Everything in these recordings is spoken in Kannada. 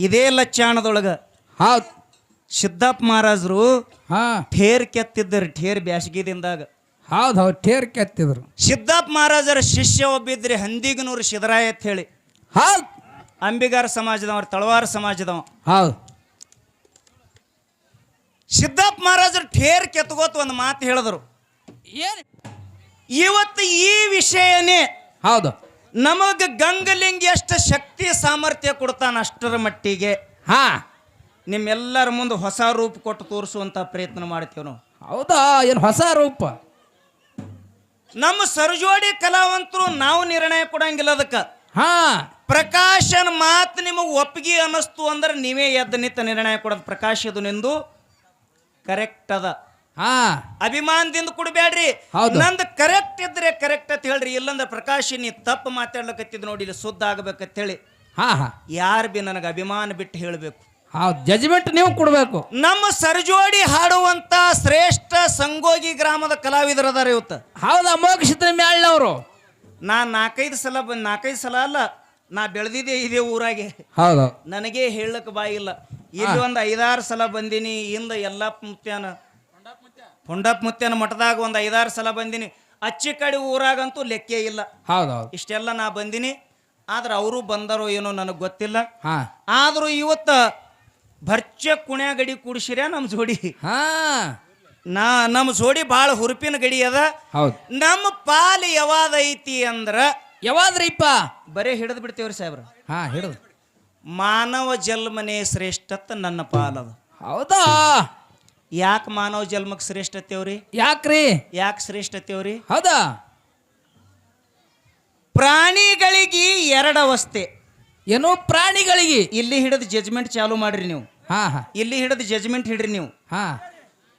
ಇದೇ ಲಚ್ಚಾಣದೊಳಗ. ಹೌದು. ಸಿದ್ದಪ್ಪ ಮಹಾರಾಜರು ಹಾ. ಠೇರ್ ಕೆತ್ತಿದ್ದರು ಠೇರ್ ಬ್ಯಾಸಗಿದಿಂದಾಗ. ಹೌದು ಹೌದು ಠೇರ್ ಕೆತ್ತಿದ್ರು. ಸಿದ್ದಪ್ಪ ಮಹಾರಾಜರ ಶಿಷ್ಯ ಒಬ್ಬಿದ್ರಿ ಹಂದಿಗನೂರು ಸಿದ್ದರಾಯ ಅಂತ ಹೇಳಿ. ಹೌದ್. ಅಂಬಿಗಾರ ಸಮಾಜದವ ತಳವಾರ ಸಮಾಜದವ. ಹೌದು. ಸಿದ್ದಪ್ಪ ಮಹಾರಾಜರು ಠೇರ್ ಕೆತ್ಕೋತ ಒಂದು ಮಾತು ಹೇಳಿದ್ರು. ಏನು? ಇವತ್ತು ಈ ವಿಷಯನೇ ಹೌದು. ನಮಗ ಗಂಗಲಿಂಗ ಎಷ್ಟು ಶಕ್ತಿ ಸಾಮರ್ಥ್ಯ ಕೊಡ್ತಾನೆ ಅಷ್ಟರ ಮಟ್ಟಿಗೆ. ಹಾ. ನಿಮ್ಮೆಲ್ಲರ ಮುಂದೆ ಹೊಸ ರೂಪ ಕೊಟ್ಟು ತೋರಿಸುವಂಥ ಪ್ರಯತ್ನ ಮಾಡ್ತೇವೆ ನಾವು. ಹೌದಾ ಏನು ಹೊಸ ರೂಪ? ನಮ್ಮ ಸರ್ಜೋಡಿ ಕಲಾವಂತರು ನಾವು ನಿರ್ಣಯ ಕೊಡಂಗಿಲ್ಲ ಅದಕ್ಕೆ. ಹಾ. ಪ್ರಕಾಶನ ಮಾತು ನಿಮಗೆ ಒಪ್ಪಿಗೆ ಅನ್ನಿಸ್ತು ಅಂದ್ರೆ ನೀವೇ ಎದ್ದ ನಿತ್ತ ನಿರ್ಣಯ ಕೊಡೋದು ಪ್ರಕಾಶ್ ಇದು ನಿಂದು. ಕರೆಕ್ಟ್ ಅದ. ಹಾ. ಅಭಿಮಾನದಿಂದ ಕೊಡಬೇಡ್ರಿ. ನಂದು ಕರೆಕ್ಟ್ ಇದ್ರೆ ಕರೆಕ್ಟ್ ಅಂತ ಹೇಳ್ರಿ. ಇಲ್ಲಂದ್ರೆ ಪ್ರಕಾಶ್ ನೀ ತಪ್ಪು ಮಾತಾಡ್ಲಕತ್ತಿದ್ ನೋಡಿ ಇಲ್ಲಿ ಸುದ್ದ ಆಗ್ಬೇಕಂತ ಹೇಳಿ ಹಾ ಹಾ. ಯಾರು ಬಿ ನನಗೆ ಅಭಿಮಾನ ಬಿಟ್ಟು ಹೇಳಬೇಕು. ಜಜ್ಮೆಂಟ್ ನೀವು ಕೊಡಬೇಕು. ನಮ್ಮ ಸರ್ಜೋಡಿ ಹಾಡುವಂತ ಶ್ರೇಷ್ಠ ಸಂಗೋಗಿ ಗ್ರಾಮದ ಕಲಾವಿದರು ಅದಾರ ಇವತ್ತು. ಹೌದಾ? ಮೋಕ್ಷಿತ ಮ್ಯಾಳ್ನವರು. ನಾ ನಾಲ್ಕೈದು ಸಲ ಬಂದ್ ನಾಲ್ಕೈದು ಸಲ ಅಲ್ಲ ನಾ ಬೆಳೆದಿದ್ದೆ ಇದೇ ಊರಾಗೆ. ಹೌದು. ನನಗೆ ಹೇಳಕ್ ಬಾಯಿಲ್ಲ. ಇಲ್ಲಿ ಒಂದು ಐದಾರು ಸಲ ಬಂದೀನಿ ಇಂದ ಎಲ್ಲ ಮುತ್ಯಾನ ಪುಂಡಪ್ಪ ಮುತ್ತೇನ ಮಠದಾಗ ಒಂದು ಐದಾರು ಸಲ ಬಂದಿನಿ. ಅಚ್ಚಿ ಕಡೆ ಊರಾಗಂತೂ ಲೆಕ್ಕೇ ಇಲ್ಲ. ಹೌದು ಹೌದು ಇಷ್ಟೆಲ್ಲ ನಾ ಬಂದಿನಿ. ಆದ್ರೆ ಅವರು ಬಂದರೋ ಏನೋ ನನಗೆ ಗೊತ್ತಿಲ್ಲ. ಹಾ. ಆದರೂ ಇವತ್ತು ಭರ್ಚ ಕುಣ್ಯ ಗಡಿ ಕೂಡಿಸಿರ ನಮ್ಮ ಜೋಡಿ. ಹಾ. ನಾ ನಮ್ಮ ಜೋಡಿ ಭಾಳ ಹುರುಪಿನ ಗಡಿ ಅದ. ಹೌದು. ನಮ್ಮ ಪಾಲು ಯಾವಾದ ಐತಿ ಅಂದ್ರ ಯಾವಾದ್ರಿಪ್ಪ ಬರೇ ಹಿಡಿದು ಬಿಡ್ತೇವ್ರಿ ಸಾಹೇಬ್ರ. ಹಾ ಹಿಡಿದು. ಮಾನವ ಜನ್ಮನೇ ಶ್ರೇಷ್ಠತ್ ನನ್ನ ಪಾಲದು ಹೌದಾ? ಯಾಕೆ ಮಾನವ ಜನ್ಮಕ್ಕೆ ಶ್ರೇಷ್ಠತೇವ್ರಿ ಯಾಕ್ರಿ? ಯಾಕೆ ಶ್ರೇಷ್ಠತೇವ್ರಿ ಹೌದಾ? ಪ್ರಾಣಿಗಳಿಗೆ ಎರಡು ಅವಸ್ಥೆ. ಏನು ಪ್ರಾಣಿಗಳಿಗೆ? ಇಲ್ಲಿ ಹಿಡಿದು ಜಜ್ಮೆಂಟ್ ಚಾಲು ಮಾಡ್ರಿ ನೀವು. ಹಾ ಹಾ. ಇಲ್ಲಿ ಹಿಡಿದು ಜಜ್ಮೆಂಟ್ ಹಿಡ್ರಿ ನೀವು. ಹಾ.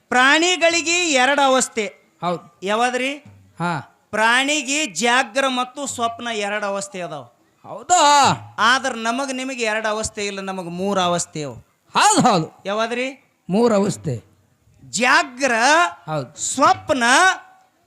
ಪ್ರಾಣಿಗಳಿಗೆ ಎರಡು ಅವಸ್ಥೆ. ಹೌದು. ಯಾವದ್ರಿ? ಹಾ. ಪ್ರಾಣಿಗೆ ಜಾಗ್ರ ಮತ್ತು ಸ್ವಪ್ನ ಎರಡು ಅವಸ್ಥೆ ಅದಾವ. ಹೌದಾ? ಆದ್ರೆ ನಮಗ್ ನಿಮಗೆ ಎರಡು ಅವಸ್ಥೆ ಇಲ್ಲ ನಮಗ್ ಮೂರು ಅವಸ್ಥೆ ಅವು. ಹೌದು ಹೌದು. ಯಾವದ್ರಿ? ಮೂರು ಅವಸ್ಥೆ. ಜಾಗ್ರ ಹೌದು. ಸ್ವಪ್ನ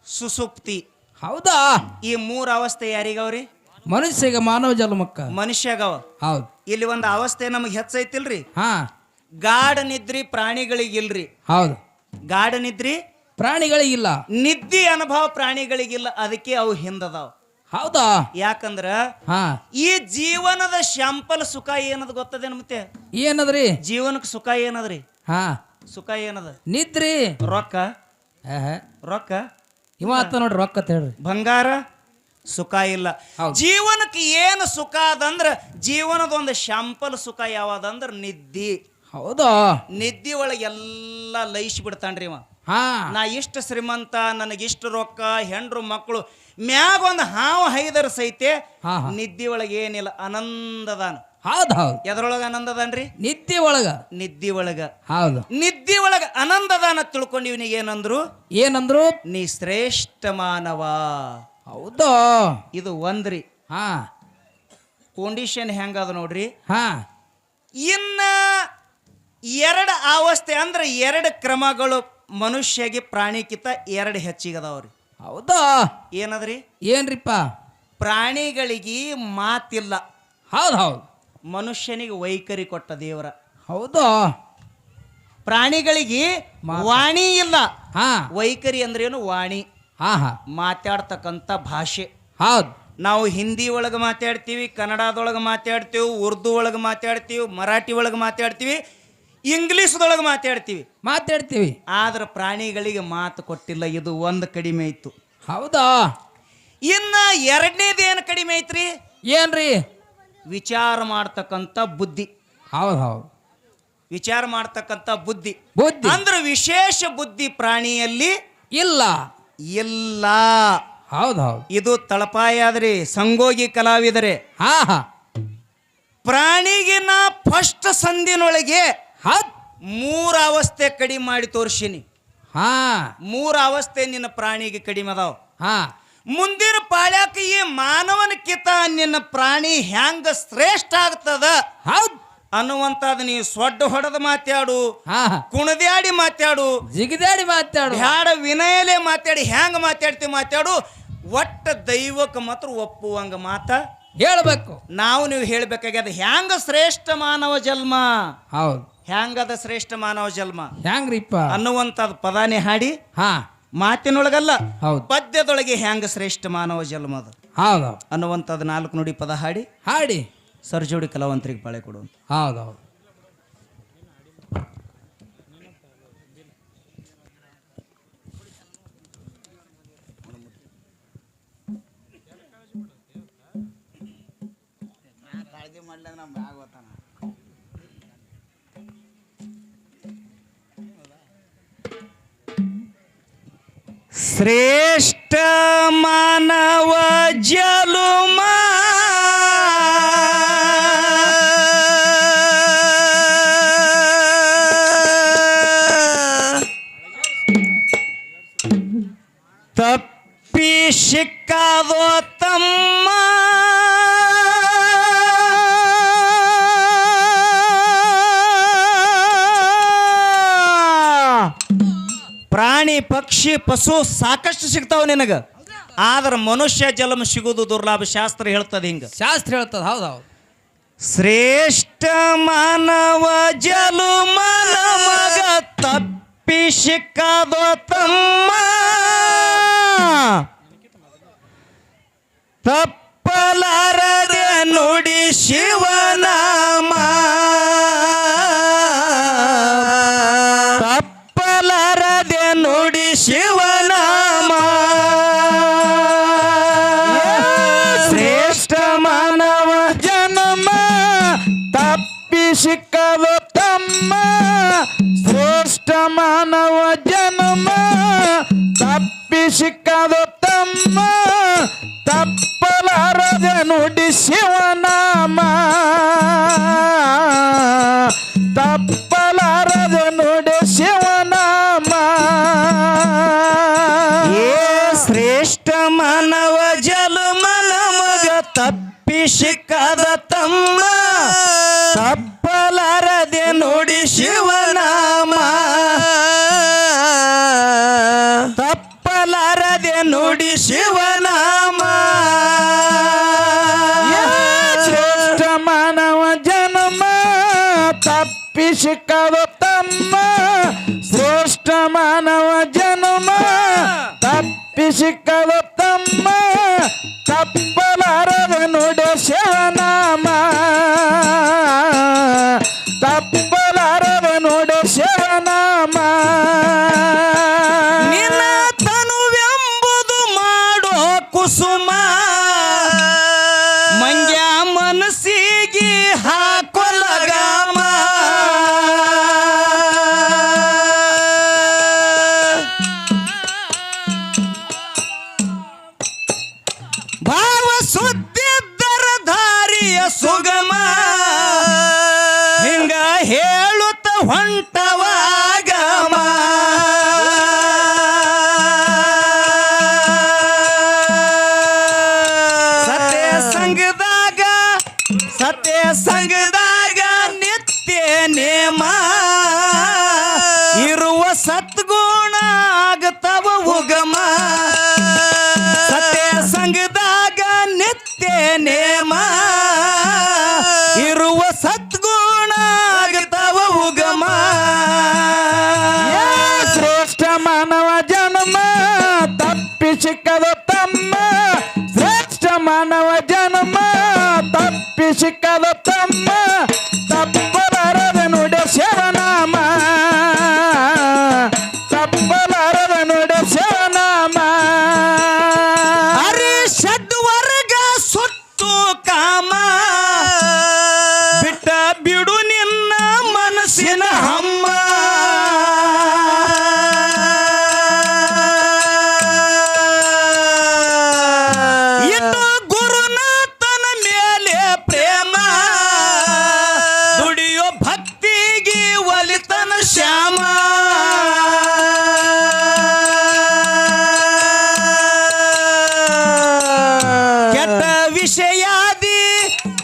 ಸುಸುಪ್ತಿ. ಹೌದಾ? ಈ ಮೂರು ಅವಸ್ಥೆ ಯಾರಿಗವ್ರಿ ಮನುಷ್ಯಗ ಮಾನವ ಜನ್ಮಕ್ಕ. ಮನುಷ್ಯಗವ ಹೌದು. ಇಲ್ಲಿ ಒಂದು ಅವಸ್ಥೆ ನಮಗೆ ಹೆಚ್ಚೈತಿಲ್ರಿ ಹಾ. ಗಾಢ ನಿದ್ರಿ ಪ್ರಾಣಿಗಳಿಗಿಲ್ರಿ ಹೌದು. ಗಾಢ ನಿದ್ರಿ? ಪ್ರಾಣಿಗಳಿಗಿಲ್ಲ ನಿದ್ದಿ ಅನುಭವ ಪ್ರಾಣಿಗಳಿಗಿಲ್ಲ ಅದಕ್ಕೆ ಅವು ಹಿಂದದಾವ. ಹೌದಾ? ಯಾಕಂದ್ರ ಹಾ. ಈ ಜೀವನದ ಶಾಂಪಲ್ ಸುಖ ಏನದ ಗೊತ್ತದೇನು ಮತ್ತೆ? ಏನದ್ರಿ? ಜೀವನಕ್ಕೆ ಸುಖ ಏನದ್ರಿ? ಹಾ. ಸುಖ ಏನದ? ನಿದ್ರಿ ರೊಕ್ಕ. ಆಹಾ. ರೊಕ್ಕ? ಇವ ಆತ ನೋಡ್ರಿ ರೊಕ್ಕ ಅಂತ ಹೇಳ್ರಿ. ಬಂಗಾರ? ಸುಖ ಇಲ್ಲ. ಹೌದು. ಜೀವನಕ್ಕೆ ಏನು ಸುಖ ಅದಂದ್ರ ಜೀವನದ ಒಂದು ಶಾಂಪಲ್ ಸುಖ ಯಾವದಂದ್ರ ನಿದ್ದಿ. ಹೌದಾ. ನಿದ್ದಿ ಒಳಗೆ ಎಲ್ಲ ಲೈಸಿ ಬಿಡ್ತಾನ್ರಿ ಇವ. ಹಾ. ನಾ ಇಷ್ಟ ಶ್ರೀಮಂತ ನನಗಿಷ್ಟು ರೊಕ್ಕ ಹೆಂಡ್ರು ಮಕ್ಕಳು ಮ್ಯಾಗ ಒಂದು ಹಾವು ಹೈದರ ಸೈತೆ ಹಾ, ಹಾ. ನಿದ್ದಿ ಒಳಗೆ ಏನಿಲ್ಲ ಆನಂದದಾನ. ಹೌದು ಹೌದು. ಎದ್ರೊಳಗ ಆನಂದದಾನ್ರಿ ನಿದ್ದೆ ಒಳಗ. ನಿದ್ದಿ ಒಳಗ. ಹೌದು. ನಿದ್ದಿ ಒಳಗ ಆನಂದದಾನ ತಿಳ್ಕೊಂಡು ಇವನಿಗೆ ಏನಂದ್ರು? ಏನಂದ್ರು? ನೀ ಶ್ರೇಷ್ಠ ಮಾನವ. ಹೌದಾ. ಇದು ಒಂದ್ರಿ. ಹಾ. ಕಂಡೀಷನ್ ಹೆಂಗದ ನೋಡ್ರಿ? ಹಾ. ಇನ್ನ ಎರಡು ಅವಸ್ಥೆ ಅಂದ್ರೆ ಎರಡು ಕ್ರಮಗಳು ಮನುಷ್ಯಗೆ ಪ್ರಾಣಿಕಿತ ಎರಡು ಹೆಚ್ಚಿಗದವ್ರಿ. ಹೌದಾ. ಏನದ್ರಿ? ಏನ್ರಿಪ್ಪ? ಪ್ರಾಣಿಗಳಿಗೆ ಮಾತಿಲ್ಲ. ಹೌದು ಹೌದು. ಮನುಷ್ಯನಿಗೆ ವೈಖರಿ ಕೊಟ್ಟ ದೇವರ. ಹೌದಾ? ಪ್ರಾಣಿಗಳಿಗೆ ವಾಣಿ ಇಲ್ಲ. ಹಾ. ವೈಖರಿ ಅಂದ್ರೇನು ವಾಣಿ. ಹಾ ಹಾ. ಮಾತಾಡ್ತಕ್ಕಂಥ ಭಾಷೆ. ಹೌದು. ನಾವು ಹಿಂದಿ ಒಳಗೆ ಮಾತಾಡ್ತೀವಿ ಕನ್ನಡದೊಳಗೆ ಮಾತಾಡ್ತೀವಿ ಉರ್ದು ಒಳಗೆ ಮಾತಾಡ್ತೀವಿ ಮರಾಠಿ ಒಳಗೆ ಮಾತಾಡ್ತೀವಿ ಇಂಗ್ಲೀಷ್ದೊಳಗೆ ಮಾತಾಡ್ತೀವಿ. ಮಾತಾಡ್ತೀವಿ. ಆದ್ರೆ ಪ್ರಾಣಿಗಳಿಗೆ ಮಾತು ಕೊಟ್ಟಿಲ್ಲ. ಇದು ಒಂದು ಕಡಿಮೆ ಇತ್ತು ಹೌದಾ? ಇನ್ನು ಎರಡನೇದು ಏನು ಕಡಿಮೆ ಐತ್ರಿ ಏನ್ರಿ? ವಿಚಾರ ಮಾಡ್ತಕ್ಕಂಥ ಬುದ್ಧಿ. ಹೌದು ಹೌದು. ವಿಚಾರ ಮಾಡ್ತಕ್ಕಂಥ ಬುದ್ಧಿ. ಬುದ್ಧಿ. ಅಂದ್ರೆ ವಿಶೇಷ ಬುದ್ಧಿ ಪ್ರಾಣಿಯಲ್ಲಿ ಇಲ್ಲ. ಇಲ್ಲ. ಹೌದು ಹೌದು. ಇದು ತಳಪಾಯ ಆದ್ರಿ ಸಂಗೋಗಿ ಕಲಾವಿದರೆ. ಹಾ ಹಾ. ಪ್ರಾಣಿಗಿನ ಫಸ್ಟ್ ಸಂದಿನೊಳಗೆ ಮೂರ ಮೂರು ಅವಸ್ಥೆ ಕಡಿಮೆ ಮಾಡಿ ತೋರ್ಸಿನಿ. ಹಾ. ಮೂರು ಅವಸ್ಥೆ ನಿನ್ನ ಪ್ರಾಣಿಗೆ ಕಡಿಮೆ ಅದಾವ. ಹಾ. ಮುಂದಿನ ಪಾಳ್ಯಾಕ ಈ ಮಾನವನ ಮಾನವನಕ್ಕಿಂತ ನಿನ್ನ ಪ್ರಾಣಿ ಹ್ಯಾಂಗ ಶ್ರೇಷ್ಠ ಆಗ್ತದ? ಹೌದ್. ಅನ್ನುವಂತಾದ ನೀ ಸೊಡ್ಡ ಹೊಡೆದ ಮಾತಾಡು ಕುಣದ್ಯಾಡಿ ಮಾತಾಡು ಜಿಗಿದಾಡಿ ಮಾತಾಡು. ಹ್ಯಾಡ ವಿನಯಲೆ ಮಾತಾಡಿ ಹ್ಯಾಂಗ ಮಾತಾಡ್ತಿ ಮಾತಾಡು ಒಟ್ಟ ದೈವಕ್ಕೆ ಮಾತ್ರ ಒಪ್ಪುವಂಗ ಮಾತ. ಹೇಳ್ಬೇಕು. ನಾವು ನೀವು ಹೇಳ್ಬೇಕಾಗ್ಯದ ಹ್ಯಾಂಗ ಶ್ರೇಷ್ಠ ಮಾನವ ಜನ್ಮ? ಹೌದು. ಹ್ಯಾಂಗದ ಶ್ರೇಷ್ಠ ಮಾನವ ಜನ್ಮ? ಹ್ಯಾಂಗ್ರಿಪ್ಪ? ಅನ್ನುವಂಥದ್ದು ಪದಾನೇ ಹಾಡಿ. ಹಾ. ಮಾತಿನೊಳಗಲ್ಲ. ಹೌದು. ಪದ್ಯದೊಳಗೆ ಹ್ಯಾಂಗ ಶ್ರೇಷ್ಠ ಮಾನವ ಜನ್ಮ ಅದು? ಹೌದು. ಅನ್ನುವಂಥದ್ದು ನಾಲ್ಕು ನುಡಿ ಪದ ಹಾಡಿ. ಹಾಡಿ. ಸರ್ಜೋಡಿ ಕಲಾವಂತರಿಗೆ ಬಾಳೆ ಕೊಡುವಂತ. ಹೌದು ಹೌದು. ಶ್ರೇಷ್ಠ ಮಾನವ ಜಲುಮ ಪಕ್ಷಿ ಪಶು ಸಾಕಷ್ಟು ಸಿಗ್ತಾವ ನಿನಗೆ. ಆದ್ರೆ ಮನುಷ್ಯ ಜನ್ಮ ಸಿಗೋದು ದುರ್ಲಾಭ. ಶಾಸ್ತ್ರ ಹೇಳ್ತದೆ ಹಿಂಗೆ. ಶಾಸ್ತ್ರ ಹೇಳ್ತದೆ ಹೌದು ಹೌದು. ಶ್ರೇಷ್ಠ ಮಾನವ ಜಲುಮ ಮಗ ತಪ್ಪಿ ಸಿಕ್ಕದೋ ತಮ್ಮ. ತಪ್ಪಲಾರದೆ ನುಡಿ ಶಿವನಾಮ. ಶ್ರೇಷ್ಠ ಮಾನವ ಜನ್ಮ, ತಪ್ಪಿ ಸಿಕ್ಕದು ತಮ್ಮ ತಪ್ಪಲಾರದ ನುಡಿ ಶಿವನಾಮ ತಪ್ಪಲಾರದ ನುಡಿ ಶಿವನಾಮ ಏ ಶ್ರೇಷ್ಠ ಮಾನವ ಜಲಮನ ಮಗ ತಪ್ಪಿ ಸಿಕ್ಕದ ತಮ್ಮ ತಪ್ಪಲಾರದೆ ತಪ್ಪಿ ಸಿಕ್ಕದ ತಮ್ಮ ಶಿವನಾಮ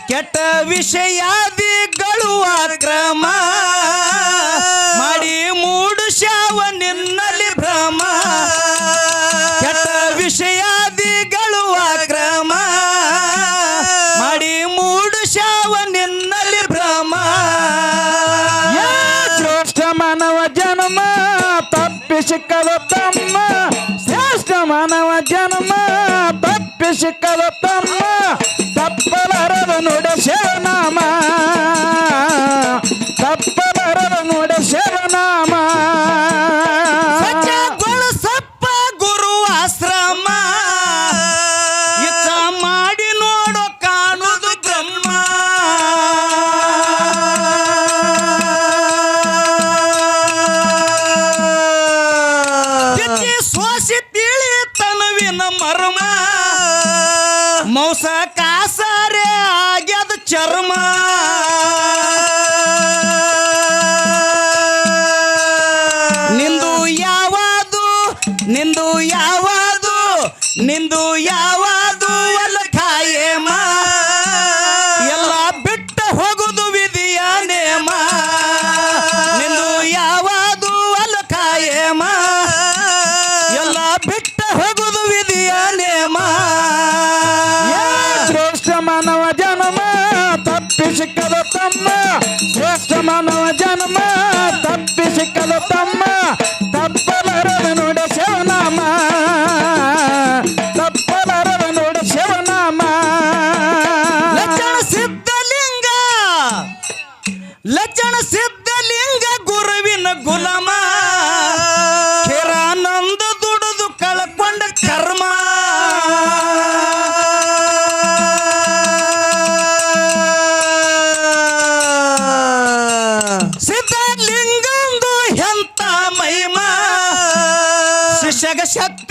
ಕೆಟ್ಟ ವಿಷಯಾದಿಗಳು ಅಕ್ರಮ. ಮಾಡಿ ಮೂಡು ಶಾವ ನಿನ್ನಲ್ಲಿ ಭ್ರಮ. ಕೆಟ್ಟ ವಿಷಯಾದಿಗಳು ಅಕ್ರಮ. ಮಾಡಿ ಮೂಡು ಶಾವ ನಿನ್ನಲ್ಲಿ ಭ್ರಮ. ಶ್ರೇಷ್ಠ ಮಾನವ ಜನ್ಮ ತಪ್ಪಿಸಿಕ್ಕದ ತಮ್ಮ. ಶ್ರೇಷ್ಠ ಮಾನವ ಜನ್ಮ ತಪ್ಪಿಸಿಕ್ಕದ ತಮ್ಮ. ಸಿಕ್ಕದ ತಮ್ಮ ಶ್ರೇಷ್ಠ ಮಾನವ ಜನ್ಮ. ಶಿಷ್ಯಗ ಶಕ್ತಿ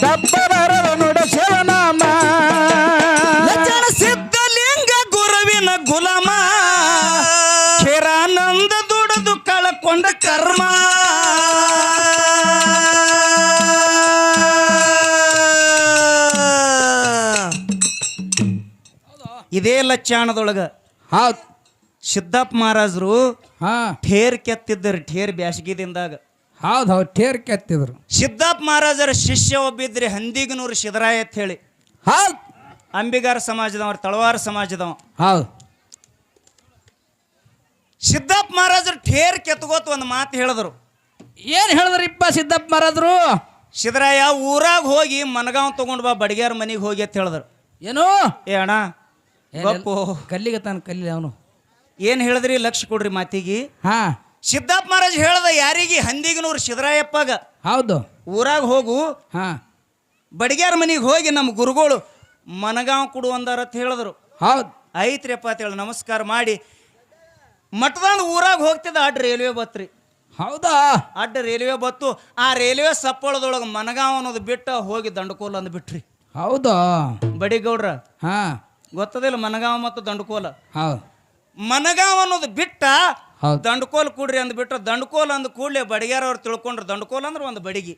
ತಪ್ಪಲರದ ನುಡ ಶಿವನಾಮ ಸಿದ್ಧಲಿಂಗ ಗುರುವಿನ ಗುಲಾಮ. ಖೇರಾನಂದ ದುಡದು ಕಳಕೊಂಡ ಕರ್ಮ. ಇದೇ ಲಚ್ಚಾಣದೊಳಗ ಹೌದು. ಸಿದ್ದಪ್ಪ ಮಹಾರಾಜರು ಹಾ. ಠೇರ್ ಕೆತ್ತಿದ್ದರು ಠೇರ್ ಬ್ಯಾಸಗಿದಿಂದಾಗ. ಹೌದು ಹೌದು ಟೇರ್ ಕೆತ್ತಿದ್ರು. ಸಿದ್ದಾಪ್ ಮಹಾರಾಜರ ಶಿಷ್ಯ ಒಬ್ಬಿದ್ರಿ ಹಂದಿಗನೂರು ಸಿದ್ದರಾಯ ಅಂತ ಹೇಳಿ. ಹೌದು. ಅಂಬಿಗಾರ ಸಮಾಜದವ ತಳವಾರ ಸಮಾಜದವ. ಹೌದು. ಸಿದ್ದಾಪ್ ಮಹಾರಾಜರು ಠೇರ್ ಕೆತ್ಕೋತ ಒಂದು ಮಾತು ಹೇಳಿದ್ರು. ಏನು ಹೇಳಿದ್ರಿಪ್ಪ ಸಿದ್ದಪ್ಪ ಮಹಾರಾಜರು? ಸಿದ್ದರಾಯ ಊರಾಗ ಹೋಗಿ ಮನಗಾವ್ ತಗೊಂಡ್ ಬಾ ಬಡಿಗ್ಯಾರ ಮನೆಗೆ ಹೋಗಿ ಅಂತ ಹೇಳಿದ್ರು. ಏನು? ಏ ಅಣ್ಣ ಏನಿಲ್ಲ. ಗಪ್ಪು. ಕಲ್ಲಿಗೆ ತಾನು ಕಲ್ಲಿ ಅವನು. ಏನು ಹೇಳಿದ್ರಿ? ಲಕ್ಷ ಕೊಡ್ರಿ ಮಾತಿಗೆ. ಹಾ. ಸಿದ್ದಪ್ಪ ಮಹಾರಾಜ್ ಹೇಳ್ದ ಯಾರಿಗೆ ಹಂದಿಗನೂರು ಸಿದ್ದರಾಯಪ್ಪಗ? ಹೌದು. ಊರಾಗ ಹೋಗು. ಹಾ. ಬಡಿಗ್ಯಾರ ಮನೆಗೆ ಹೋಗಿ ನಮ್ಮ ಗುರುಗಳು ಮನಗಾಂವ್ ಕೊಡು ಅಂದಾರ ಅಂತ ಹೇಳಿದ್ರು. ಹೌದು. ಐತ್ರಿಯಪ್ಪ ಅಂತ ಹೇಳಿ ನಮಸ್ಕಾರ ಮಾಡಿ. ಮಠದಂದು ಊರಾಗ ಹೋಗ್ತಿದ್ದ ಅಡ್ಡ ರೈಲ್ವೆ ಬತ್ರಿ ಹೌದಾ? ಅಡ್ಡ ರೈಲ್ವೆ ಬತ್ತು ಆ ರೈಲ್ವೆ ಸಪ್ಪಳದೊಳಗೆ ಮನಗಾಂವ್ ಅನ್ನೋದು ಬಿಟ್ಟ ಹೋಗಿ ದಂಡಕೋಲ ಅಂದ್ ಬಿಟ್ರಿ. ಹೌದಾ? ಬಡಿಗೌಡ್ರ ಹಾ. ಗೊತ್ತದಿಲ್ಲ ಮನಗಾಂವ್ ಮತ್ತು ದಂಡಕೋಲ. ಹೌದು. ಮನಗಾಂವ್ ಅನ್ನೋದು ಬಿಟ್ಟ ದಂಡಕೋಲ್ ಕೂಡ್ರಿ ಅಂದ್ಬಿಟ್ರೆ ದಂಡಕೋಲ್ ಅಂದ ಕೂಡಲೇ ಬಡಿಗೆರವ್ರು ಅವ್ರು ತಿಳ್ಕೊಂಡ್ರು. ದಂಡಕೋಲ್ ಅಂದ್ರೆ ಒಂದು ಬಡಿಗೆ.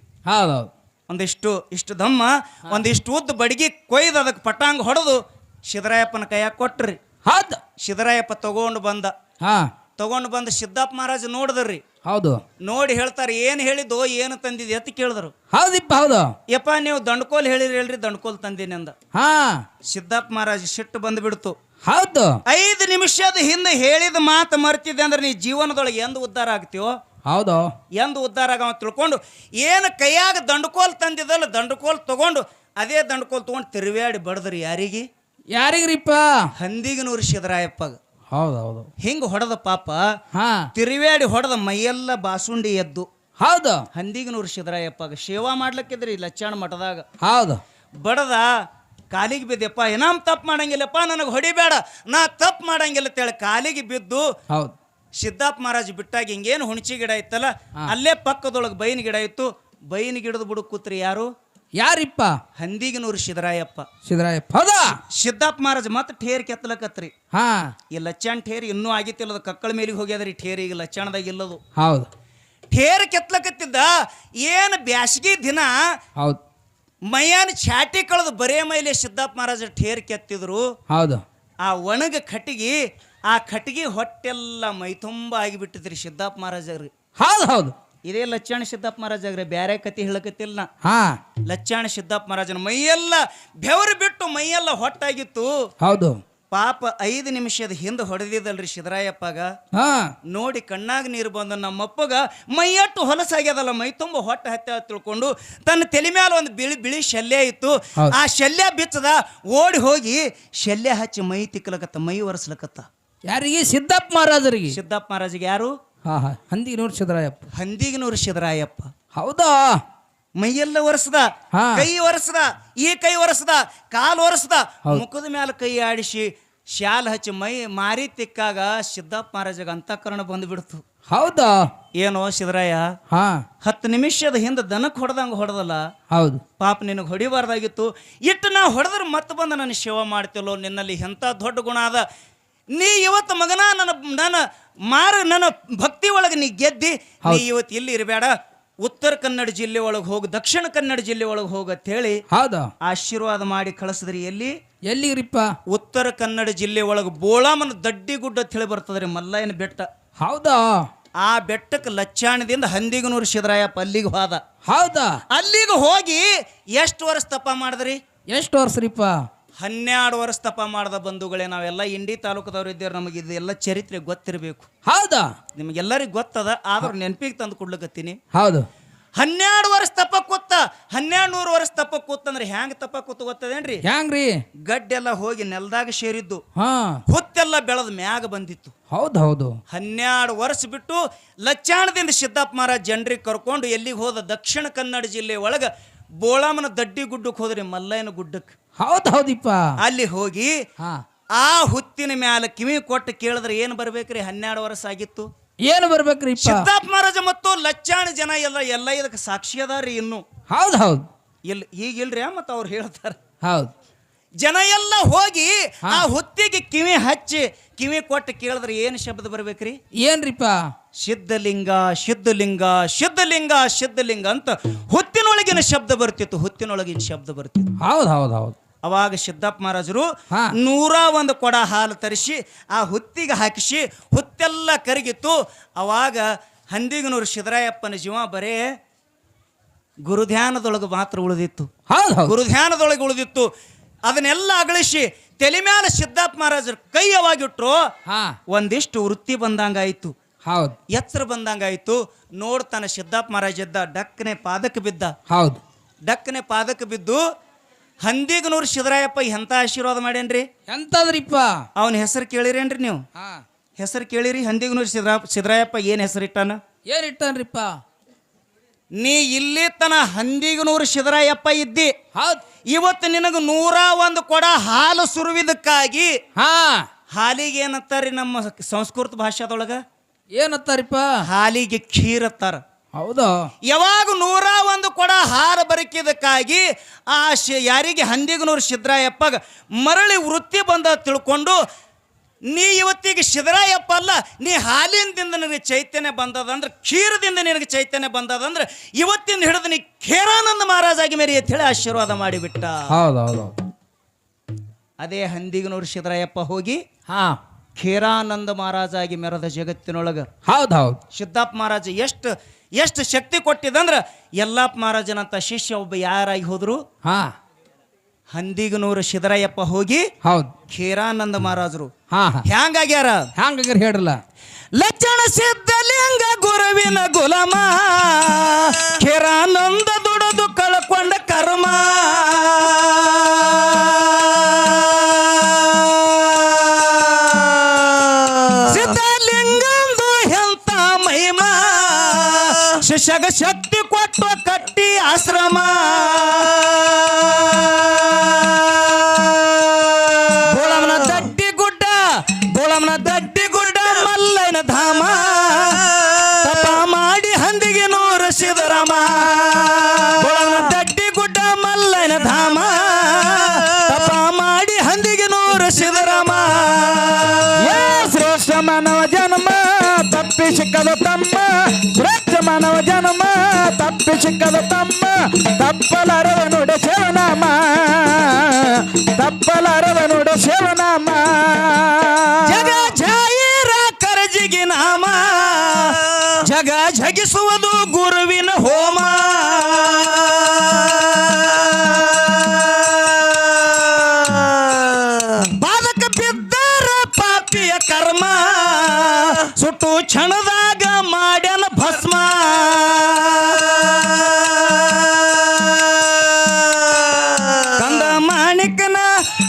ಒಂದಿಷ್ಟು ಇಷ್ಟು ದಮ್ಮ ಒಂದಿಷ್ಟು ಉದ್ದ ಬಡಿಗೆ ಕೊಯ್ದು ಅದಕ್ಕೆ ಪಟಾಂಗ್ ಹೊಡೆದು ಸಿದ್ದರಾಯಪ್ಪನ ಕೈಯಾಗ ಕೊಟ್ರಿ. ಹೌದು. ಸಿದ್ದರಾಯಪ್ಪ ತಗೊಂಡು ಬಂದ. ಹಾ. ತಗೊಂಡು ಬಂದ ಸಿದ್ದಪ್ಪ ಮಹಾರಾಜ್ ನೋಡಿದ್ರಿ. ಹೌದು. ನೋಡಿ ಹೇಳ್ತಾರೆ ಏನು ಹೇಳಿದ್ದು ಏನು ತಂದಿದೆ ಅಂತ ಕೇಳಿದ್ರು. ಹೌದಿಪ್ಪ ಹೌದು. ಯಪ್ಪ ನೀವು ದಂಡಕೋಲ್ ಹೇಳಿರಿ ಹೇಳ್ರಿ ದಂಡಕೋಲ್ ತಂದೆ ಅಂದ. ಹಾ. ಸಿದ್ದಪ್ಪ ಮಹಾರಾಜ್ ಸಿಟ್ಟು ಬಂದ್ಬಿಡ್ತು. ಹೌದು. ಐದು ನಿಮಿಷದ ಹಿಂದೆ ಹೇಳಿದ ಮಾತು ಮರ್ತಿದ್ದೆ ಅಂದ್ರೆ ನೀ ಜೀವನದೊಳಗೆ ಎಂದು ಉದ್ಧಾರ ಆಗ್ತೀವೋ ಹೌದು. ಎಂದು ಉದ್ಧಾರ ಆಗ ತಿಳ್ಕೊಂಡು ಏನು ಕೈಯಾಗ ದಂಡಕೋಲ್ ತಂದಿದ್ದಲ್ಲ ದಂಡಕೋಲ್ ತಗೊಂಡು ಅದೇ ದಂಡಕೋಲ್ ತಗೊಂಡು ತಿರುವ್ಯಾಡಿ ಬಡದ್ರಿ ಯಾರಿಗೆ? ಯಾರಿಗ್ರಿಪ್ಪ? ಹಂದಿಗೆ ಸಿದ್ದರಾಯಪ್ಪಗ ಹೌದು ಹೌದು. ಹಿಂಗೆ ಹೊಡೆದ ಪಾಪ ಹಾ. ತಿರುವ್ಯಾಡಿ ಹೊಡೆದ ಮೈಯೆಲ್ಲ ಬಾಸುಂಡಿ ಎದ್ದು. ಹೌದು. ಹಂದಿಗೆ ಸಿದ್ದರಾಯಪ್ಪಗ ಸೇವಾ ಮಾಡ್ಲಿಕ್ಕಿದ್ರಿ ಲಚ್ಚಾಣ ಮಠದಾಗ. ಹೌದು. ಬಡದ ಕಾಲಿಗೆ ಬಿದ್ದೆಪ್ಪ ಏನಾಮ್ ತಪ್ಪು ಮಾಡಂಗಿಲ್ಲಪ್ಪ ನನಗೆ ಹೊಡಿಬೇಡ ನಾ ತಪ್ಪು ಮಾಡಂಗಿಲ್ಲ ಅಂತೇಳಿ ಕಾಲಿಗೆ ಬಿದ್ದು ಹೌದು. ಸಿದ್ದಾಪ್ ಮಹಾರಾಜ್ ಬಿಟ್ಟಾಗ ಹಿಂಗೇನು ಹುಣಚಿ ಗಿಡ ಇತ್ತಲ್ಲ ಅಲ್ಲೇ ಪಕ್ಕದೊಳಗೆ ಬೈನ್ ಗಿಡ ಇತ್ತು. ಬೈನ್ ಗಿಡದ ಬುಡಕ್ ಕೂತ್ರಿ ಯಾರು? ಯಾರಿಪ್ಪ? ಹಂದಿಗನೂರು ಸಿದ್ದರಾಯಪ್ಪ. ಸಿದ್ದರಾಯಪ್ಪ ಹೌದಾ? ಸಿದ್ದಾಪ್ ಮಹಾರಾಜ್ ಮತ್ತೆ ಠೇರ್ ಕೆತ್ತಲಕತ್ರಿ. ಹಾ. ಈ ಲಚ್ಚಾಣ್ ಠೇರ್ ಇನ್ನೂ ಆಗಿತ್ತಿಲ್ಲದ ಕಕ್ಕಳ ಮೇಲಿಗೆ ಹೋಗ್ಯದ್ರಿ ಠೇರ್ ಈಗ ಲಚ್ಚಾಣದಾಗ ಇಲ್ಲದು. ಹೌದು. ಠೇರ್ ಕೆತ್ತಲಕತ್ತಿದ್ದ ಏನು ಬ್ಯಾಸಗಿ ದಿನ ಹೌದು. ಮೈಯಾನ ಚಾಟಿ ಕಳೆದು ಬರೇ ಮೈಲಿ ಸಿದ್ದಪ್ಪ ಮಹಾರಾಜ ಠೇರ್ ಕೆತ್ತಿದ್ರು. ಹೌದು. ಆ ಒಣಗ ಕಟ್ಟಿಗೆ ಆ ಕಟ್ಟಿಗೆ ಹೊಟ್ಟೆಲ್ಲ ಮೈ ತುಂಬ ಆಗಿಬಿಟ್ಟಿದ್ರಿ ಸಿದ್ದಪ್ಪ ಮಹಾರಾಜರು. ಹೌದು ಹೌದು. ಇದೇ ಲಚ್ಚಾಣ ಸಿದ್ದಪ್ಪ ಮಹಾರಾಜಾಗ್ರಿ ಬ್ಯಾರೆ ಕತಿ ಹೇಳಕತ್ತಿಲ್ಲ ಹಾ. ಲಚ್ಚಾಣ ಸಿದ್ದಪ್ಪ ಮಹಾರಾಜನ ಮೈಯೆಲ್ಲ ಬೆವರು ಬಿಟ್ಟು ಮೈಯೆಲ್ಲ ಹೊಟ್ಟಾಗಿತ್ತು. ಹೌದು. ಪಾಪ ಐದು ನಿಮಿಷದ ಹಿಂದೆ ಹೊಡೆದಿದ್ದಲ್ರಿ ಸಿದ್ದರಾಯಪ್ಪಗ. ಹಾ. ನೋಡಿ ಕಣ್ಣಾಗ ನೀರು ಬಂದ ನಮ್ಮಪ್ಪಗ ಮೈಯಟ್ಟು ಹೊಲಸಾಗ್ಯದಲ್ಲ ಮೈ ತುಂಬ ಹೊಟ್ಟೆ ಹತ್ತೆ ತಿಳ್ಕೊಂಡು ತನ್ನ ತಲೆ ಮೇಲೆ ಒಂದು ಬಿಳಿ ಬಿಳಿ ಶಲ್ಯ ಇತ್ತು. ಆ ಶಲ್ಯ ಬಿಚ್ಚದ ಓಡಿ ಹೋಗಿ ಶಲ್ಯ ಹಚ್ಚಿ ಮೈ ತಿಕ್ಕಲಕತ್ತ ಮೈ ಒರೆಸ್ಲಕತ್ತ. ಯಾರಿಗೆ? ಸಿದ್ದಪ್ಪ ಮಹಾರಾಜರಿಗೆ. ಸಿದ್ದಪ್ಪ ಮಹಾರಾಜಿಗೆ ಯಾರು? ಹಾ ಹಾ. ಹಂದಿ ನೋಡಿ ಸಿದ್ದರಾಯಪ್ಪ. ಹಂದಿಗಿನೂರು ಸಿದ್ದರಾಯಪ್ಪ. ಹೌದಾ? ಮೈಯೆಲ್ಲ ಒರೆಸ್ದ ಹಾ. ಕೈ ಒರೆಸ್ದ ಈ ಕೈ ಒರೆಸ್ದ ಕಾಲು ಒರೆಸ್ದ. ಮುಖದ ಮೇಲೆ ಕೈ ಆಡಿಸಿ ಶಾಲ್ ಹಚ್ಚಿ ಮೈ ಮಾರಿ ತಿಕ್ಕಾಗ ಸಿದ್ದಪ್ಪ ಮಹಾರಾಜಗ ಅಂತಃಕರಣ ಬಂದ್ಬಿಡ್ತು. ಹೌದಾ? ಏನೋ ಸಿದ್ದರಾಯ ಹಾ. ಹತ್ತು ನಿಮಿಷದ ಹಿಂದೆ ದನಕ್ಕೆ ಹೊಡೆದಂಗೆ ಹೊಡೆದಲ್ಲ? ಹೌದು. ಪಾಪ ನಿನಗೆ ಹೊಡಿಬಾರ್ದಾಗಿತ್ತು. ಇಟ್ಟು ನಾ ಹೊಡೆದ್ರೆ ಮತ್ತೆ ಬಂದು ನನ್ನ ಶಿವ ಮಾಡ್ತಿಲ್ಲೋ ನಿನ್ನಲ್ಲಿ ಎಂಥ ದೊಡ್ಡ ಗುಣ ಅದ? ನೀ ಇವತ್ತು ಮಗನ ನನ್ನ ನನ್ನ ಮಾರ ನನ್ನ ಭಕ್ತಿ ಒಳಗೆ ನೀ ಗೆದ್ದಿ ನೀ ಇವತ್ತು ಇಲ್ಲಿ ಇರಬೇಡ ಉತ್ತರ ಕನ್ನಡ ಜಿಲ್ಲೆ ಒಳಗೆ ಹೋಗಿ ದಕ್ಷಿಣ ಕನ್ನಡ ಜಿಲ್ಲೆ ಒಳಗೆ ಹೋಗು ಅಂತೇಳಿ ಹೌದಾ. ಆಶೀರ್ವಾದ ಮಾಡಿ ಕಳಿಸಿದ್ರಿ. ಎಲ್ಲಿ? ಎಲ್ಲಿಗ್ರಿಪ್ಪ? ಉತ್ತರ ಕನ್ನಡ ಜಿಲ್ಲೆ ಒಳಗೆ ಬೋಳಾಮನ ದಡ್ಡಿ ಗುಡ್ಡ ತಿಳಿ ಹೇಳಿ ಬರ್ತದ್ರಿ ಮಲ್ಲಯ್ಯನ ಬೆಟ್ಟ. ಹೌದಾ? ಆ ಬೆಟ್ಟಕ್ಕೆ ಲಚ್ಚಾಣದಿಂದ ಹಂದಿಗನೂರು ಸಿದ್ದರಾಯಪ್ಪ ಅಲ್ಲಿಗೆ ಹೋದ. ಹೌದಾ? ಅಲ್ಲಿಗೆ ಹೋಗಿ ಎಷ್ಟು ವರ್ಷ ತಪ್ಪ ಮಾಡಿದ್ರಿ? ಎಷ್ಟು ವರ್ಷರಿಪ್ಪ ಹನ್ನೆರಡು ವರ್ಷ ತಪ ಮಾಡ್ದ ಬಂಧುಗಳೇ ನಾವೆಲ್ಲ ಇಂಡಿ ತಾಲೂಕದವ್ರು ಇದ್ದೇವೆ ನಮಗೆ ಇದೆಲ್ಲ ಚರಿತ್ರೆ ಗೊತ್ತಿರಬೇಕು. ಹೌದಾ? ನಿಮಗೆಲ್ಲರಿಗೂ ಗೊತ್ತದ ಆದ್ರೂ ನೆನಪಿಗೆ ತಂದು ಕೊಡ್ಲಿಕತ್ತೀನಿ. ಹೌದು. ಹನ್ನೆರಡು ವರ್ಷ ತಪ್ಪ ಕೂತ ಹನ್ನೆರಡು ನೂರು ವರ್ಷ ತಪ್ಪ ಕೂತಂದ್ರೆ ಹ್ಯಾಂಗ ತಪ್ಪ ಕೂತು ಗೊತ್ತದೇನ್ರಿ? ಹ್ಯಾಂಗ್ರಿ? ಗಡ್ಡೆಲ್ಲ ಹೋಗಿ ನೆಲದಾಗ ಸೇರಿದ್ದು. ಹುತ್ತೆಲ್ಲ ಬೆಳೆದ ಮ್ಯಾಗ ಬಂದಿತ್ತು. ಹೌದು ಹೌದು. ಹನ್ನೆರಡು ವರ್ಷ ಬಿಟ್ಟು ಲಚ್ಚಾಣದಿಂದ ಸಿದ್ದಪ್ಪ ಮಹಾರಾಜ್ ಜನರಿಗೆ ಕರ್ಕೊಂಡು ಎಲ್ಲಿಗೆ ಹೋದ ದಕ್ಷಿಣ ಕನ್ನಡ ಜಿಲ್ಲೆ ಒಳಗೆ ಬೋಳಾಮನ ದಡ್ಡಿ ಗುಡ್ಡಕ್ಕೆ ಹೋದ್ರಿ ಮಲ್ಲಯ್ಯನ ಗುಡ್ಡಕ್ಕೆ ಹೌದು ಹೌದಿಪ್ಪ. ಅಲ್ಲಿ ಹೋಗಿ ಹಾ. ಆ ಹುತ್ತಿನ ಮ್ಯಾಲ ಕಿವಿ ಕೊಟ್ಟು ಕೇಳಿದ್ರೆ ಏನು ಬರ್ಬೇಕ್ರಿ? ಹನ್ನೆರಡು ವರ್ಷ ಆಗಿತ್ತು. ಏನು ಬರ್ಬೇಕ್ರಿ ಸಿದ್ದಾಪ್ ಮಹಾರಾಜ ಮತ್ತು ಲಚ್ಚಾಣ ಜನ ಎಲ್ಲ ಎಲ್ಲ ಇದಕ್ಕೆ ಸಾಕ್ಷಿ ಅದಾರಿ ಇನ್ನು. ಹೌದು ಹೌದು. ಇಲ್ಲಿ ಈಗ ಇಲ್ರಿ ಮತ್ತು ಅವ್ರು ಹೇಳ್ತಾರೆ. ಹೌದು. ಜನ ಎಲ್ಲ ಹೋಗಿ ಆ ಹುತ್ತಿಗೆ ಕಿವಿ ಹಚ್ಚಿ ಕಿವಿ ಕೊಟ್ಟು ಕೇಳಿದ್ರೆ ಏನು ಶಬ್ದ ಬರ್ಬೇಕ್ರಿ? ಏನ್ರಿಪ್ಪ? ಸಿದ್ಧಲಿಂಗ ಸಿದ್ಧಲಿಂಗ ಸಿದ್ಧಲಿಂಗ ಸಿದ್ಧಲಿಂಗ ಅಂತ ಹುತ್ತಿನೊಳಗಿನ ಶಬ್ದ ಬರ್ತಿತ್ತು ಹುತ್ತಿನೊಳಗಿನ ಶಬ್ದ ಬರ್ತಿತ್ತು. ಹೌದು ಹೌದು ಹೌದು. ಅವಾಗ ಸಿದ್ದಪ್ಪ ಮಹಾರಾಜರು. ನೂರ ಒಂದು ಕೊಡ ಹಾಲು ತರಿಸಿ ಆ ಹುತ್ತಿಗೆ ಹಾಕಿಸಿ ಹುತ್ತೆಲ್ಲ ಕರಗಿತ್ತು. ಅವಾಗ ಹಂದಿಗನೂರು ಸಿದ್ದರಾಯಪ್ಪನ ಜೀವ ಬರೇ ಗುರುಧ್ಯಾನದೊಳಗೆ ಮಾತ್ರ ಉಳಿದಿತ್ತು. ಗುರುಧ್ಯಾನದೊಳಗೆ ಉಳಿದಿತ್ತು. ಅದನ್ನೆಲ್ಲ ಅಗಳಿಸಿ ತಲೆ ಮೇಲೆ ಸಿದ್ದಪ್ಪ ಮಹಾರಾಜರು ಹಾ. ಒಂದಿಷ್ಟು ವೃತ್ತಿ ಬಂದಂಗಾಯಿತು. ಹೌದು. ಎತ್ತರ ಬಂದಂಗಾಯ್ತು. ನೋಡ್ತಾನೆ ಸಿದ್ದಪ್ಪ ಮಹಾರಾಜ ಇದ್ದ ಡಕ್ಕನೆ ಪಾದಕ್ಕೆ ಬಿದ್ದ. ಹೌದು. ಡಕ್ಕನೆ ಪಾದಕ್ಕೆ ಬಿದ್ದು ಹಂದಿಗನೂರು ಸಿದ್ದರಾಯಪ್ಪ ಎಂಥ ಆಶೀರ್ವಾದ ಮಾಡ್ಯಾನ್ರಿ? ಎಂತದ್ರಿಪ್ಪ? ಅವನ ಹೆಸರು ಕೇಳಿರೇನ್ರಿ ನೀವು? ಹಾ. ಹೆಸರು ಕೇಳಿರಿ ಹಂದಿಗನೂರು ಸಿದ್ದರಾ ಸಿದ್ದರಾಯಪ್ಪ ಏನು ಹೆಸರಿಟ್ಟಾನ ಏನ್ ಇಟ್ಟನ್ರಿಪ್ಪ? ನೀ ಇಲ್ಲಿ ತನ ಹಂದಿಗನೂರು ಸಿದ್ದರಾಯಪ್ಪ ಇದ್ದಿ. ಹೌದು. ಇವತ್ತು ನಿನಗೆ ನೂರ ಒಂದು ಕೊಡ ಹಾಲು ಸುರುವಿದಕ್ಕಾಗಿ ಹಾ. ಹಾಲಿಗೆ ಏನತ್ತಾರಿ ನಮ್ಮ ಸಂಸ್ಕೃತ ಭಾಷಾದೊಳಗ? ಏನತ್ತಾರಿಪ್ಪ? ಹಾಲಿಗೆ ಖೀರ್ ಅತ್ತಾರ. ಹೌದಾ? ಯಾವಾಗ ನೂರ ಒಂದು ಬರಕಿದ್ದಕ್ಕಾಗಿ ಆ ಶಿ ಯಾರಿಗೆ ಹಂದಿಗನೂರು ಸಿದ್ದರಾಯಪ್ಪಗ ಮರಳಿ ವೃತ್ತಿ ಬಂದ ತಿಳ್ಕೊಂಡು ನೀ ಇವತ್ತಿಗೆ ಸಿದ್ದರಾಯಪ್ಪ ಅಲ್ಲ ನೀ ಹಾಲಿನಿಂದ ನಿನಗೆ ಚೈತನ್ಯ ಬಂದದಂದ್ರೆ ಕ್ಷೀರದಿಂದ ನಿನಗೆ ಚೈತನ್ಯ ಬಂದದಂದ್ರೆ ಇವತ್ತಿಂದ ಹಿಡಿದು ನೀ ಖೇರಾನಂದ ಮಹಾರಾಜಾಗಿ ಮೇರಿ ಅಂತ ಹೇಳಿ ಆಶೀರ್ವಾದ ಮಾಡಿಬಿಟ್ಟ. ಹೌದು ಹೌದು ಅದೇ ಹಂದಿಗನೂರು ಸಿದ್ದರಾಯಪ್ಪ ಹೋಗಿ ಹಾ. ಖೇರಾನಂದ ಮಹಾರಾಜಾಗಿ ಮೆರೆದ ಜಗತ್ತಿನೊಳಗೆ ಹೌದು ಹೌದು. ಸಿದ್ದಪ್ಪ ಮಹಾರಾಜ ಎಷ್ಟು ಎಷ್ಟು ಶಕ್ತಿ ಕೊಟ್ಟಿದಂದ್ರ ಯಲ್ಲಪ್ಪ ಮಹಾರಾಜನಂತ ಶಿಷ್ಯ ಒಬ್ಬ ಯಾರಾಗಿ ಹೋದ್ರು? ಹಾ. ಹಂದಿಗನೂರು ಸಿದ್ದರಾಯಪ್ಪ ಹೋಗಿ ಹೌದು. ಖೇರಾನಂದ ಮಹಾರಾಜರು. ಹಾ ಹಾ. ಹ್ಯಾಂಗಾಗ್ಯಾರ? ಹ್ಯಾಂಗಾಗ್ಯಾರ ಹೇಳ್ರಲ್ಲ. ಲಕ್ಷಣ ಸಿದ್ಧಲಿಂಗ ಶ್ರಮ ಗೋಳಮನ ದಡ್ಡಿ ಗುಡ್ಡ, ಗೋಳಮನ ದಡ್ಡಿ ಗುಡ್ಡ ಮಲ್ಲನ ಧಾಮ. ತಪ ಮಾಡಿ ಹಂದಿಗೆ ನೂರ ಸಿದ್ದರಾಮ ಗೋಳಮನ ದಡ್ಡಿ ಗುಡ್ಡ ಮಲ್ಲನ ಧಾಮ. ತಪ ಮಾಡಿ ಹಂದಿಗೆ ನೂರ ಸಿದ್ದರಾಮ ಶ್ರೇಷ್ಠ ಮಾನವ ಜನ್ಮ, ತಪ್ಪಿ ಸಿಕ್ಕಲು ತಮ್ಮ. ಶ್ರೇಷ್ಠ ಮಾನವ ಜನ್ಮ, ತಪ್ಪಿ ಸಿಕ್ಕದ ತಮ್ಮ ತಪ್ಪಲಾರದ ನುಡ ಶಿವನಾಮ ತಪ್ಪಲಾರದ ನುಡ ಶಿವನಾಮ. ಜಗ ಜಾಯಿರ ಕರಜಿಗಿ ನಾಮ, ಜಗ ಜಗಿಸುವುದು ಗುರುವಿನ ಹೋಮ.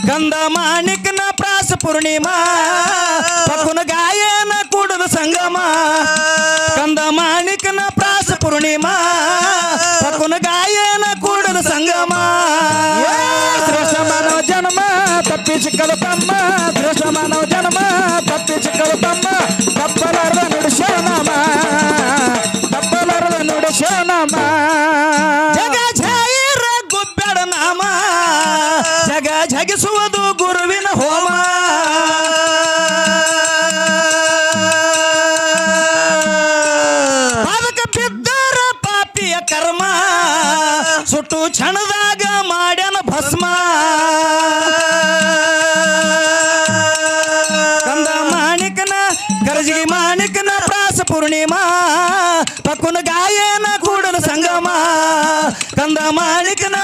ಕಂದ ಮಾಣಿಕನ ಪ್ರಾಸ ಪೂರ್ಣಿಮಾ ಪಕುನ ಗಾಯನ ಕೂಡದ ಸಂಗಮ. ಕಂದ ಮಾಣಿಕನ ಪ್ರಾಸ ಪೂರ್ಣಿಮಾ ಪಕುನ ಗಾಯನ ಕೂಡದ ಸಂಗಮ. ಜನ್ಮ, ತಪ್ಪಿ ಸಿಕ್ಕದ ತಮ್ಮ. ಮಾನವ ಜನ್ಮ, ತಪ್ಪಿ ಸಿಕ್ಕದ ತಮ್ಮ. ಜಗಿಸುವುದು ಗುರುವಿನ ಹೋಮ. ಪಾದಕ ಬಿದ್ದರ ಪಾಪಿಯ ಕರ್ಮ. ಸುಟ್ಟು ಕ್ಷಣದಾಗ ಮಾಡ್ಯನ ಭಸ್ಮ. ಕಂದ ಮಾಣಿಕನ, ಗರಜಿಗೆ ಮಾಣಿಕನ, ಪ್ರಾಸ ಪೂರ್ಣಿಮಾ. ಪಕ್ಕುನ ಗಾಯನ ಕೂಡಲ ಸಂಗಮ. ಕಂದ ಮಾಣಿಕನ